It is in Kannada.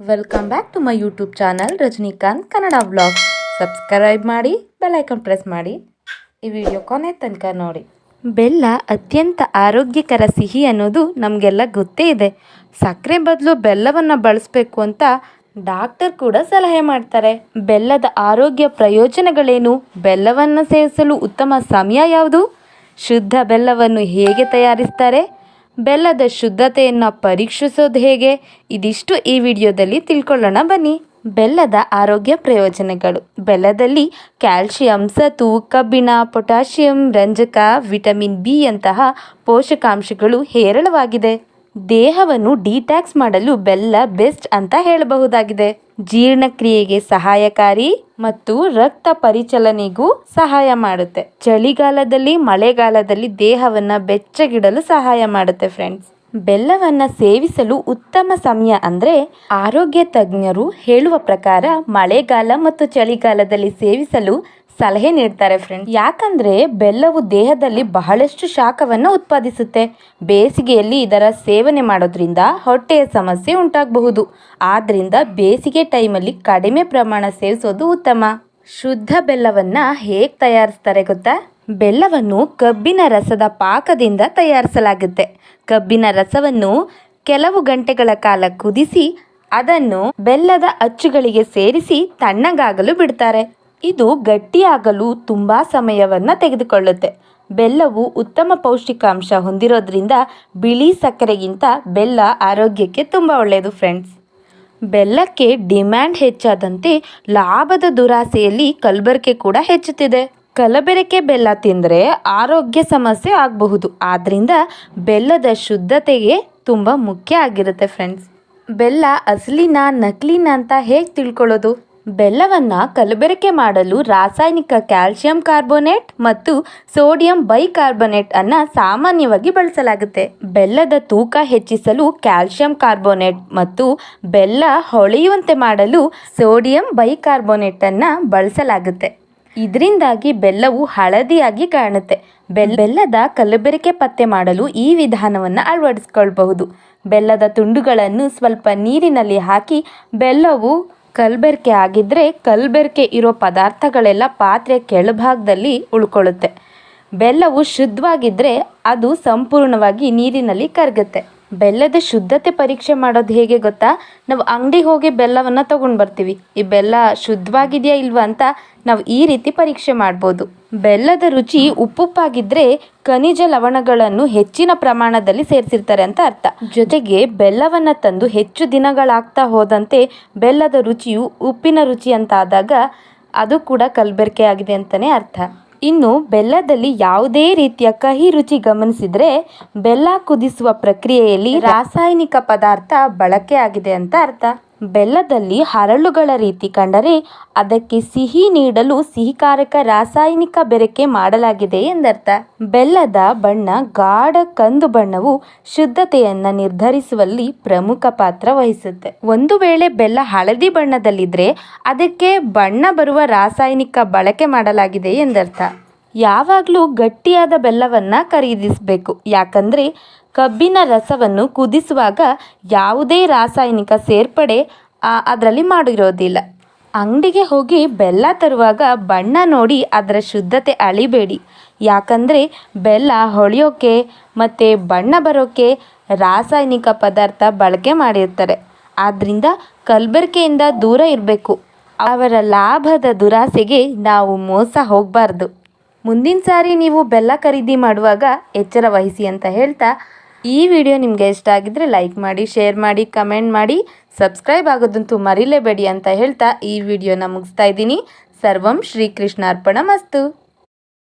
Welcome back to my YouTube channel Rajinikanth Kannada vlog subscribe ಮಾಡಿ ಬೆಲೈಕನ್ ಪ್ರೆಸ್ ಮಾಡಿ. ಈ ವಿಡಿಯೋ ಕೊನೆ ತನಕ ನೋಡಿ. ಬೆಲ್ಲ ಅತ್ಯಂತ ಆರೋಗ್ಯಕರ ಸಿಹಿ ಅನ್ನೋದು ನಮಗೆಲ್ಲ ಗೊತ್ತೇ ಇದೆ. ಸಕ್ಕರೆ ಬದಲು ಬೆಲ್ಲವನ್ನು ಬಳಸಬೇಕು ಅಂತ ಡಾಕ್ಟರ್ ಕೂಡ ಸಲಹೆ ಮಾಡ್ತಾರೆ. ಬೆಲ್ಲದ ಆರೋಗ್ಯ ಪ್ರಯೋಜನಗಳೇನು? ಬೆಲ್ಲವನ್ನು ಸೇವಿಸಲು ಉತ್ತಮ ಸಮಯ ಯಾವುದು? ಶುದ್ಧ ಬೆಲ್ಲವನ್ನು ಹೇಗೆ ತಯಾರಿಸ್ತಾರೆ? ಬೆಲ್ಲದ ಶುದ್ಧತೆಯನ್ನು ಪರೀಕ್ಷಿಸೋದು ಹೇಗೆ? ಇದಿಷ್ಟು ಈ ವಿಡಿಯೋದಲ್ಲಿ ತಿಳ್ಕೊಳ್ಳೋಣ ಬನ್ನಿ. ಬೆಲ್ಲದ ಆರೋಗ್ಯ ಪ್ರಯೋಜನಗಳು. ಬೆಲ್ಲದಲ್ಲಿ ಕ್ಯಾಲ್ಶಿಯಂ, ಸತು, ಕಬ್ಬಿಣ, ಪೊಟ್ಯಾಷಿಯಂ, ರಂಜಕ, ವಿಟಮಿನ್ ಬಿ ಅಂತಹ ಪೋಷಕಾಂಶಗಳು ಹೇರಳವಾಗಿದೆ. ದೇಹವನ್ನು ಡಿಟ್ಯಾಕ್ಸ್ ಮಾಡಲು ಬೆಲ್ಲ ಬೆಸ್ಟ್ ಅಂತ ಹೇಳಬಹುದಾಗಿದೆ. ಜೀರ್ಣಕ್ರಿಯೆಗೆ ಸಹಾಯಕಾರಿ ಮತ್ತು ರಕ್ತ ಪರಿಚಲನೆಗೂ ಸಹಾಯ ಮಾಡುತ್ತೆ. ಚಳಿಗಾಲದಲ್ಲಿ, ಮಳೆಗಾಲದಲ್ಲಿ ದೇಹವನ್ನ ಬೆಚ್ಚಗಿಡಲು ಸಹಾಯ ಮಾಡುತ್ತೆ ಫ್ರೆಂಡ್ಸ್ ಬೆಲ್ಲವನ್ನ ಸೇವಿಸಲು ಉತ್ತಮ ಸಮಯ ಅಂದ್ರೆ ಆರೋಗ್ಯ ತಜ್ಞರು ಹೇಳುವ ಪ್ರಕಾರ ಮಳೆಗಾಲ ಮತ್ತು ಚಳಿಗಾಲದಲ್ಲಿ ಸೇವಿಸಲು ಸಲಹೆ ನೀಡ್ತಾರೆ ಫ್ರೆಂಡ್ ಯಾಕಂದ್ರೆ ಬೆಲ್ಲವು ದೇಹದಲ್ಲಿ ಬಹಳಷ್ಟು ಶಾಖವನ್ನು ಉತ್ಪಾದಿಸುತ್ತೆ. ಬೇಸಿಗೆಯಲ್ಲಿ ಇದರ ಸೇವನೆ ಮಾಡೋದ್ರಿಂದ ಹೊಟ್ಟೆಯ ಸಮಸ್ಯೆ ಉಂಟಾಗಬಹುದು. ಆದ್ರಿಂದ ಬೇಸಿಗೆ ಟೈಮಲ್ಲಿ ಕಡಿಮೆ ಪ್ರಮಾಣ ಸೇವಿಸೋದು ಉತ್ತಮ. ಶುದ್ಧ ಬೆಲ್ಲವನ್ನ ಹೇಗೆ ತಯಾರಿಸ್ತಾರೆ ಗೊತ್ತಾ? ಬೆಲ್ಲವನ್ನು ಕಬ್ಬಿನ ರಸದ ಪಾಕದಿಂದ ತಯಾರಿಸಲಾಗುತ್ತೆ. ಕಬ್ಬಿನ ರಸವನ್ನು ಕೆಲವು ಗಂಟೆಗಳ ಕಾಲ ಕುದಿಸಿ ಅದನ್ನು ಬೆಲ್ಲದ ಅಚ್ಚುಗಳಿಗೆ ಸೇರಿಸಿ ತಣ್ಣಗಾಗಲು ಬಿಡ್ತಾರೆ. ಇದು ಗಟ್ಟಿಯಾಗಲು ತುಂಬ ಸಮಯವನ್ನು ತೆಗೆದುಕೊಳ್ಳುತ್ತೆ. ಬೆಲ್ಲವು ಉತ್ತಮ ಪೌಷ್ಟಿಕಾಂಶ ಹೊಂದಿರೋದ್ರಿಂದ ಬಿಳಿ ಸಕ್ಕರೆಗಿಂತ ಬೆಲ್ಲ ಆರೋಗ್ಯಕ್ಕೆ ತುಂಬ ಒಳ್ಳೆಯದು ಫ್ರೆಂಡ್ಸ್ ಬೆಲ್ಲಕ್ಕೆ ಡಿಮ್ಯಾಂಡ್ ಹೆಚ್ಚಾದಂತೆ ಲಾಭದ ದುರಾಸೆಯಲ್ಲಿ ಕಲಬೆರಕೆ ಕೂಡ ಹೆಚ್ಚುತ್ತಿದೆ. ಕಲಬೆರಕೆ ಬೆಲ್ಲ ತಿಂದರೆ ಆರೋಗ್ಯ ಸಮಸ್ಯೆ ಆಗಬಹುದು. ಆದ್ದರಿಂದ ಬೆಲ್ಲದ ಶುದ್ಧತೆಗೆ ತುಂಬ ಮುಖ್ಯ ಆಗಿರುತ್ತೆ ಫ್ರೆಂಡ್ಸ್ ಬೆಲ್ಲ ಅಸಲಿನ ನಕಲಿನ ಅಂತ ಹೇಗೆ ತಿಳ್ಕೊಳ್ಳೋದು? ಬೆಲ್ಲವನ್ನ ಕಲಬೆರಕೆ ಮಾಡಲು ರಾಸಾಯನಿಕ ಕ್ಯಾಲ್ಸಿಯಂ ಕಾರ್ಬೋನೇಟ್ ಮತ್ತು ಸೋಡಿಯಂ ಬೈಕಾರ್ಬೋನೇಟ್ ಅನ್ನು ಸಾಮಾನ್ಯವಾಗಿ ಬಳಸಲಾಗುತ್ತೆ. ಬೆಲ್ಲದ ತೂಕ ಹೆಚ್ಚಿಸಲು ಕ್ಯಾಲ್ಸಿಯಂ ಕಾರ್ಬೋನೇಟ್ ಮತ್ತು ಬೆಲ್ಲ ಹೊಳೆಯುವಂತೆ ಮಾಡಲು ಸೋಡಿಯಂ ಬೈಕಾರ್ಬೋನೇಟ್ ಅನ್ನು ಬಳಸಲಾಗುತ್ತೆ. ಇದರಿಂದಾಗಿ ಬೆಲ್ಲವು ಹಳದಿಯಾಗಿ ಕಾಣುತ್ತೆ. ಬೆಲ್, ಬೆಲ್ಲದ ಕಲಬೆರಕೆ ಪತ್ತೆ ಮಾಡಲು ಈ ವಿಧಾನವನ್ನು ಅಳವಡಿಸ್ಕೊಳ್ಬಹುದು. ಬೆಲ್ಲದ ತುಂಡುಗಳನ್ನು ಸ್ವಲ್ಪ ನೀರಿನಲ್ಲಿ ಹಾಕಿ ಬೆಲ್ಲವು ಕಲಬೆರಕೆ ಆಗಿದ್ರೆ ಕಲಬೆರಕೆ ಇರೋ ಪದಾರ್ಥಗಳೆಲ್ಲ ಪಾತ್ರೆ ಕೆಳಭಾಗದಲ್ಲಿ ಉಳ್ಕೊಳ್ಳುತ್ತೆ. ಬೆಲ್ಲವು ಶುದ್ಧವಾಗಿದ್ದರೆ ಅದು ಸಂಪೂರ್ಣವಾಗಿ ನೀರಿನಲ್ಲಿ ಕರಗುತ್ತೆ. ಬೆಲ್ಲದ ಶುದ್ಧತೆ ಪರೀಕ್ಷೆ ಮಾಡೋದು ಹೇಗೆ ಗೊತ್ತಾ? ನಾವು ಅಂಗಡಿಗೆ ಹೋಗಿ ಬೆಲ್ಲವನ್ನು ತಗೊಂಡು ಬರ್ತೀವಿ. ಈ ಬೆಲ್ಲ ಶುದ್ಧವಾಗಿದೆಯಾ ಇಲ್ವಾ ಅಂತ ನಾವು ಈ ರೀತಿ ಪರೀಕ್ಷೆ ಮಾಡ್ಬೋದು. ಬೆಲ್ಲದ ರುಚಿ ಉಪ್ಪುಪ್ಪಾಗಿದ್ದರೆ ಖನಿಜ ಲವಣಗಳನ್ನು ಹೆಚ್ಚಿನ ಪ್ರಮಾಣದಲ್ಲಿ ಸೇರಿಸಿರ್ತಾರೆ ಅಂತ ಅರ್ಥ. ಜೊತೆಗೆ ಬೆಲ್ಲವನ್ನು ತಂದು ಹೆಚ್ಚು ದಿನಗಳಾಗ್ತಾ ಹೋದಂತೆ ಬೆಲ್ಲದ ರುಚಿಯು ಉಪ್ಪಿನ ರುಚಿ ಅಂತಾದಾಗ ಅದು ಕೂಡ ಕಲಬೆರಕೆ ಆಗಿದೆ ಅಂತಲೇ ಅರ್ಥ. ಇನ್ನು ಬೆಲ್ಲದಲ್ಲಿ ಯಾವುದೇ ರೀತಿಯ ಕಹಿ ರುಚಿ ಗಮನಿಸಿದ್ರೆ ಬೆಲ್ಲ ಕುದಿಸುವ ಪ್ರಕ್ರಿಯೆಯಲ್ಲಿ ರಾಸಾಯನಿಕ ಪದಾರ್ಥ ಬಳಕೆ ಆಗಿದೆ ಅಂತ ಅರ್ಥ. ಬೆಲ್ಲದಲ್ಲಿ ಹರಳುಗಳ ರೀತಿ ಕಂಡರೆ ಅದಕ್ಕೆ ಸಿಹಿ ನೀಡಲು ಸಿಹಿಕಾರಕ ರಾಸಾಯನಿಕ ಬೆರಕೆ ಮಾಡಲಾಗಿದೆ ಎಂದರ್ಥ. ಬೆಲ್ಲದ ಬಣ್ಣ ಗಾಢ ಕಂದು ಬಣ್ಣವು ಶುದ್ಧತೆಯನ್ನು ನಿರ್ಧರಿಸುವಲ್ಲಿ ಪ್ರಮುಖ ಪಾತ್ರ ವಹಿಸುತ್ತೆ. ಒಂದು ವೇಳೆ ಬೆಲ್ಲ ಹಳದಿ ಬಣ್ಣದಲ್ಲಿದ್ದರೆ ಅದಕ್ಕೆ ಬಣ್ಣ ಬರುವ ರಾಸಾಯನಿಕ ಬಳಕೆ ಮಾಡಲಾಗಿದೆ ಎಂದರ್ಥ. ಯಾವಾಗಲೂ ಗಟ್ಟಿಯಾದ ಬೆಲ್ಲವನ್ನು ಖರೀದಿಸಬೇಕು. ಯಾಕಂದರೆ ಕಬ್ಬಿನ ರಸವನ್ನು ಕುದಿಸುವಾಗ ಯಾವುದೇ ರಾಸಾಯನಿಕ ಸೇರ್ಪಡೆ ಅದರಲ್ಲಿ ಮಾಡಿರೋದಿಲ್ಲ. ಅಂಗಡಿಗೆ ಹೋಗಿ ಬೆಲ್ಲ ತರುವಾಗ ಬಣ್ಣ ನೋಡಿ ಅದರ ಶುದ್ಧತೆ ಅಳಿಬೇಡಿ. ಯಾಕಂದರೆ ಬೆಲ್ಲ ಹೊಳೆಯೋಕೆ ಮತ್ತು ಬಣ್ಣ ಬರೋಕ್ಕೆ ರಾಸಾಯನಿಕ ಪದಾರ್ಥ ಬಳಕೆ ಮಾಡಿರ್ತಾರೆ. ಆದ್ದರಿಂದ ಕಲಬೆರಕೆಯಿಂದ ದೂರ ಇರಬೇಕು. ಅವರ ಲಾಭದ ದುರಾಸೆಗೆ ನಾವು ಮೋಸ ಹೋಗಬಾರ್ದು. ಮುಂದಿನ ಸಾರಿ ನೀವು ಬೆಲ್ಲ ಖರೀದಿ ಮಾಡುವಾಗ ಎಚ್ಚರ ವಹಿಸಿ ಅಂತ ಹೇಳ್ತಾ ಈ ವಿಡಿಯೋ ನಿಮಗೆ ಇಷ್ಟ ಆಗಿದ್ರೆ ಲೈಕ್ ಮಾಡಿ, ಶೇರ್ ಮಾಡಿ, ಕಮೆಂಟ್ ಮಾಡಿ. ಸಬ್ಸ್ಕ್ರೈಬ್ ಆಗೋದಂತೂ ಮರಿಲೇಬೇಡಿ ಅಂತ ಹೇಳ್ತಾ ಈ ವಿಡಿಯೋನ ಮುಗಿಸ್ತಾ ಇದ್ದೀನಿ. ಸರ್ವಂ ಶ್ರೀಕೃಷ್ಣಾರ್ಪಣ ಮಸ್ತು.